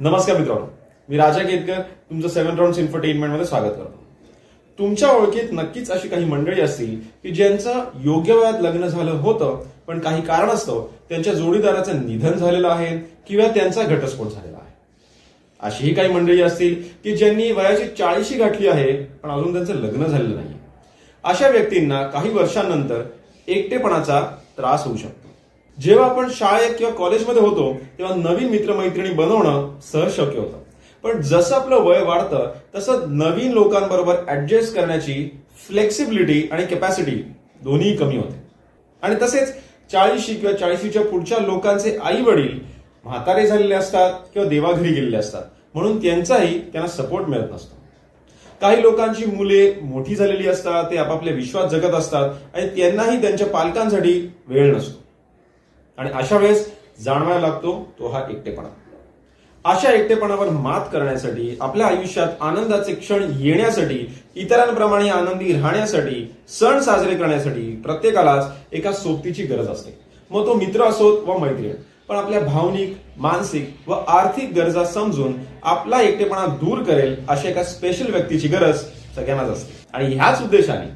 नमस्कार मित्रांनो. मी राजा केतकर तुमचं सेव्हन राऊंड इन्फरटेनमेंटमध्ये स्वागत करतो. तुमच्या ओळखीत नक्कीच अशी काही मंडळी असतील की ज्यांचं योग्य वयात लग्न झालं होतं पण काही कारणास्तव त्यांच्या जोडीदाराचं निधन झालेलं आहे किंवा त्यांचा घटस्फोट झालेला आहे. अशीही काही मंडळी असतील की ज्यांनी वयाची चाळीशी गाठली आहे पण अजून त्यांचं लग्न झालेलं नाही अशा व्यक्तींना काही वर्षांनंतर एकटेपणाचा त्रास होऊ शकतो. जेव्हा आपण शाळेत किंवा कॉलेजमध्ये होतो तेव्हा नवीन मित्रमैत्रिणी बनवणं सहज शक्य होतं. पण जसं आपलं वय वाढतं तसं नवीन लोकांबरोबर ऍडजस्ट करण्याची फ्लेक्सिबिलिटी आणि कॅपॅसिटी दोन्ही कमी होते. आणि तसेच चाळीशी किंवा चाळीशीच्या पुढच्या लोकांचे आई वडील म्हातारे झालेले असतात किंवा देवाघरी गेलेले असतात. म्हणून त्यांचाही त्यांना सपोर्ट मिळत नसतो. काही लोकांची मुले मोठी झालेली असतात ते आपापल्या विश्वास जगत असतात आणि त्यांनाही त्यांच्या पालकांसाठी वेळ नसतो. आणि अशा वेळेस जाणवायला लागतो तो हा एकटेपणा. अशा एकटेपणावर मात करण्यासाठी आपल्या आयुष्यात आनंदाचे क्षण येण्यासाठी इतरांप्रमाणे आनंदी राहण्यासाठी सण साजरे करण्यासाठी प्रत्येकालाच एका सोबतीची गरज असते. मग तो मित्र असोत व मैत्रीण पण आपल्या भावनिक मानसिक व आर्थिक गरजा समजून आपला एकटेपणा दूर करेल अशा एका स्पेशल व्यक्तीची गरज सगळ्यांनाच असते. आणि ह्याच उद्देशाने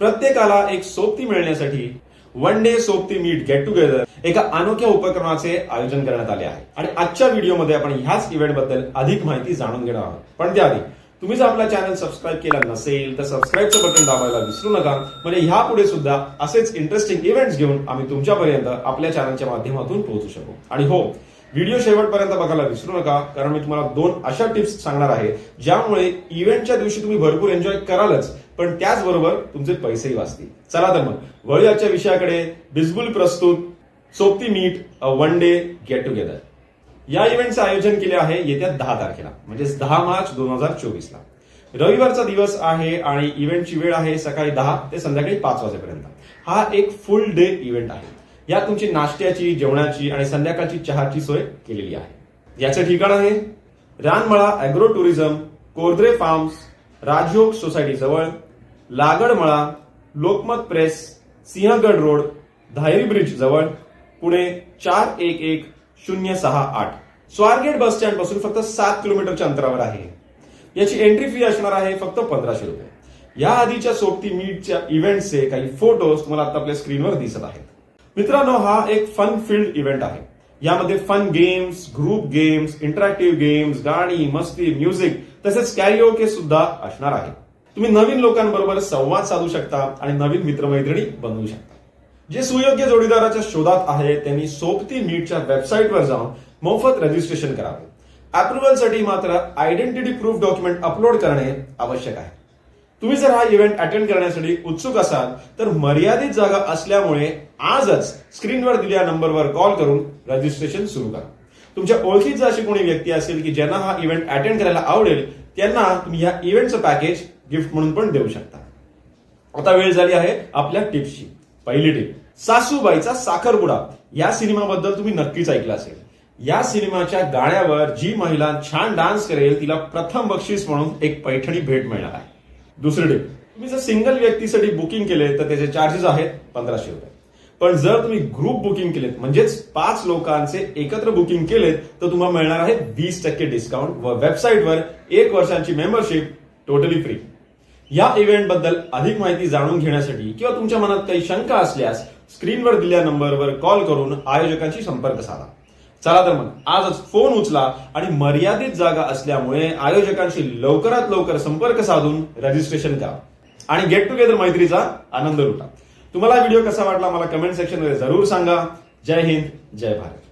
प्रत्येकाला एक सोबती मिळण्यासाठी one day Sobati meet get together एका अनोख्या उपक्रमाचे आयोजन करण्यात आले आहे. आणि आजच्या व्हिडिओमध्ये आपण ह्याच इव्हेंटबद्दल अधिक माहिती जाणून घेणार आहोत. पण त्याआधी तुम्ही जर आपला चॅनल सबस्क्राईब केला नसेल तर सबस्क्राईबचं बटन दाबायला विसरू नका. म्हणजे ह्यापुढे सुद्धा असेच इंटरेस्टिंग इव्हेंट्स घेऊन आम्ही तुमच्यापर्यंत आपल्या चॅनलच्या माध्यमातून पोहोचू शकू. आणि हो व्हिडिओ शेवटपर्यंत बघायला विसरू नका कारण मी तुम्हाला दोन अशा टिप्स सांगणार आहे ज्यामुळे इव्हेंटच्या दिवशी तुम्ही भरपूर एन्जॉय करालच पण त्याचबरोबर तुमचे पैसेही वाचतील. चला तर मग वळू आजच्या विषयाकडे. बिजबुल प्रस्तुत. सोबती meet a one day get together या इव्हेंटचं आयोजन केले आहे येत्या दहा तारखेला म्हणजे दहा मार्च दोन हजार चोवीसला. रविवारचा दिवस आहे आणि इव्हेंटची वेळ आहे सकाळी दहा ते संध्याकाळी पाच वाजेपर्यंत. हा एक फुल डे इव्हेंट आहे. यात तुमची नाश्त्याची जेवणाची आणि संध्याकाळची चहाची सोय केलेली आहे. याचं ठिकाण आहे Ranmala agro tourism Kordre farms Rajyog society जवळ Lagadmala Lokmat press Sinhagad road Dhayari bridge जवळ पुणे चार एक एक शून्य सहा आठ. स्वारगेट बस स्टँडपासून फक्त सात किलोमीटरच्या अंतरावर आहे. याची एंट्री फी असणार आहे फक्त पंधराशे रुपये. या आधीच्या सोबती मीटच्या इव्हेंटचे काही फोटोज तुम्हाला आता आपल्या स्क्रीनवर दिसत आहेत. मित्रांनो हा एक फन फील्ड इव्हेंट आहे. यामध्ये fun games group games interactive games गाणी मस्ती म्युझिक तसेच कॅरिओके सुद्धा असणार आहे. तुम्ही नवीन लोकांबरोबर संवाद साधू शकता आणि नवीन मित्रमैत्रिणी बनवू शकता. जे सुयोग्य जोडीदाराच्या शोधात आहे त्यांनी सोबती मीटच्या वेबसाईटवर जाऊन मोफत रजिस्ट्रेशन करावे. अप्रुव्हलसाठी मात्र आयडेंटिटी प्रूफ डॉक्युमेंट अपलोड करणे आवश्यक आहे. तुम्ही जर हा इव्हेंट अटेंड करण्यासाठी उत्सुक असाल तर मर्यादित जागा असल्यामुळे आजच स्क्रीनवर दिलेल्या नंबरवर कॉल करून रजिस्ट्रेशन सुरू करा. तुमच्या ओळखीचा अशी कोणी व्यक्ती असेल की ज्यांना हा इव्हेंट अटेंड करायला आवडेल त्यांना तुम्ही या इव्हेंटचं पॅकेज गिफ्ट म्हणून पण देऊ शकता. आता वेळ झाली आहे आपल्या टिप्सची पहिली टिप सासूबाईचा साखरपुडा. या सिनेमाबद्दल तुम्ही नक्कीच ऐकलं असेल. या सिनेमाच्या गाण्यावर जी महिला छान डान्स करेल तिला प्रथम बक्षीस म्हणून एक पैठणी भेट मिळणार आहे. दुसरी टिप तुम्ही जर सिंगल व्यक्तीसाठी बुकिंग केले तर त्याचे चार्जेस आहेत पंधराशे रुपये. पण जर तुम्ही ग्रुप बुकिंग केलेत म्हणजेच पाच लोकांचे एकत्र बुकिंग केलेत तर तुम्हाला मिळणार आहे वीस टक्के डिस्काउंट व वेबसाईटवर एक वर्षांची मेंबरशिप टोटली फ्री या इव्हेंटबद्दल अधिक माहिती जाणून घेण्यासाठी किंवा तुमच्या मनात काही शंका असल्यास स्क्रीनवर दिलेल्या नंबरवर कॉल करून आयोजकांशी संपर्क साधा. चला तर मग आजच फोन उचला आणि मर्यादित जागा असल्यामुळे आयोजकांशी लवकरात लवकर संपर्क साधून रजिस्ट्रेशन करा. आणि गेट टुगेदर मैत्रीचा आनंद लुटा. तुम्हाला व्हिडिओ कसा वाटला मला कमेंट सेक्शनमध्ये जरूर सांगा. जय हिंद जय भारत.